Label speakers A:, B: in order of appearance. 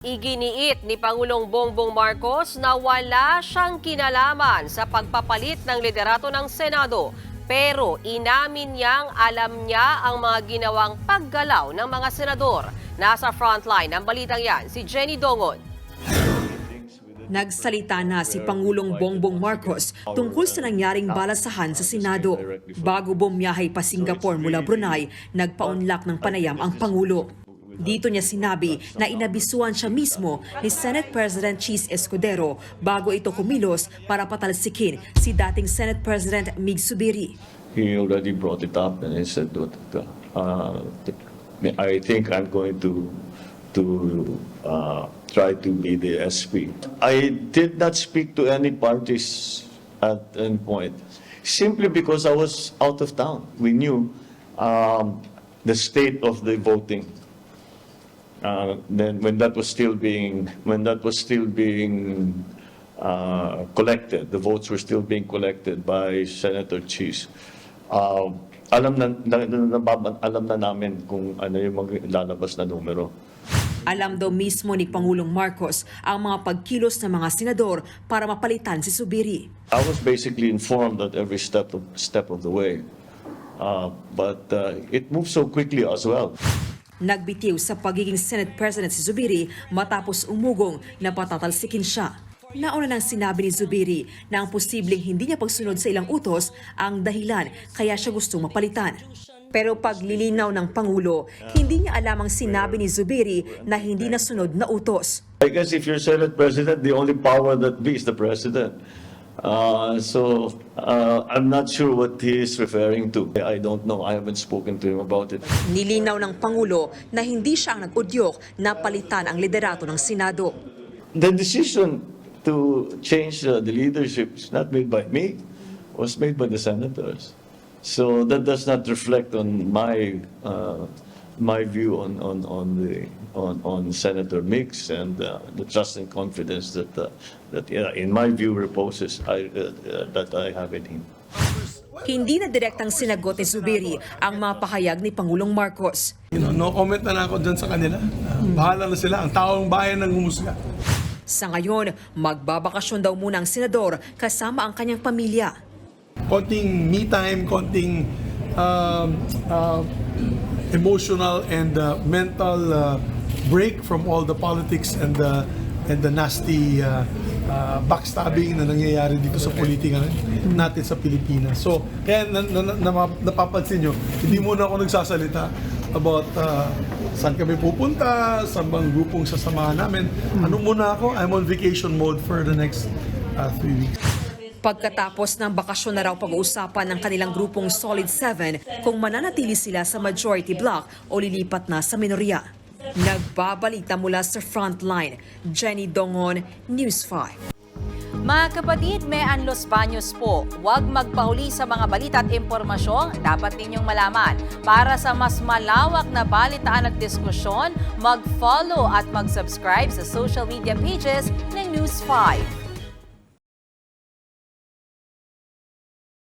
A: Iginiit ni Pangulong Bongbong Marcos na wala siyang kinalaman sa pagpapalit ng liderato ng Senado. Pero inamin niyang alam niya ang mga ginawang paggalaw ng mga senador. Nasa frontline ng balitang yan, si Jenny Dongon.
B: Nagsalita na si Pangulong Bongbong Marcos tungkol sa nangyaring balasahan sa Senado. Bago bumiyahe pa Singapore mula Brunei, nagpaunlak ng panayam ang Pangulo. Dito niya sinabi na inabisuan siya mismo ni Senate President Cheese Escudero bago ito kumilos para patalsikin si dating Senate President Mig Subiri.
C: he already brought it up and he said that uh, I think I'm going to to uh, try to be the SP. I did not speak to any parties at any point, simply because I was out of town. We knew um, the state of the voting. Uh, then when that was still being when that was still being uh, collected, the votes were still being collected by Senator Cheese. Uh, alam na, na, na, nababa- alam na namin kung ano yung mga lalabas na numero.
B: Alam daw mismo ni Pangulong Marcos ang mga pagkilos ng mga senador para mapalitan si Subiri.
C: I was basically informed at every step of, step of the way. Uh, but uh, it moved so quickly as well.
B: Nagbitiw sa pagiging Senate President si Zubiri matapos umugong na patatalsikin siya. Nauna nang sinabi ni Zubiri na ang posibleng hindi niya pagsunod sa ilang utos ang dahilan kaya siya gustong mapalitan. Pero paglilinaw ng Pangulo, hindi niya alam ang sinabi ni Zubiri na hindi nasunod na utos.
C: I guess if you're Senate President, the only power that be is the President. Uh, so uh, I'm not sure what he is referring to. I don't know. I haven't spoken to him about it.
B: Nilinaw ng Pangulo na hindi siya ang nag-udyok na palitan ang liderato ng Senado.
C: The decision to change uh, the leadership is not made by me, it was made by the senators. So that does not reflect on my uh, my view on on on the on on Senator Mix and uh, the trust and confidence that uh, that yeah, in my view reposes I, uh, uh, that I have in him.
B: Hindi na direktang sinagot ni Zubiri ang mga pahayag ni Pangulong Marcos.
D: You know, no comment na, ako dyan sa kanila. Ah, bahala na sila. Ang taong bayan ng humusga.
B: Sa ngayon, magbabakasyon daw muna ang senador kasama ang kanyang pamilya.
D: Konting me time, konting um, uh, emotional and uh, mental uh, break from all the politics and the and the nasty uh, uh, backstabbing na nangyayari dito sa politika natin sa Pilipinas. So, kaya na, na, na, napapansin nyo, hindi muna ako nagsasalita about uh, saan kami pupunta, saan bang grupong sasamahan namin. Ano muna ako? I'm on vacation mode for the next uh, three weeks.
B: Pagkatapos ng bakasyon na raw pag-uusapan ng kanilang grupong Solid 7 kung mananatili sila sa majority block o lilipat na sa minorya. Nagbabalita mula sa frontline, Jenny Dongon, News 5.
E: Mga kapatid, may Los Baños po. Huwag magpahuli sa mga balita at impormasyong dapat ninyong malaman. Para sa mas malawak na balitaan at diskusyon, mag-follow at mag-subscribe sa social media pages ng News 5.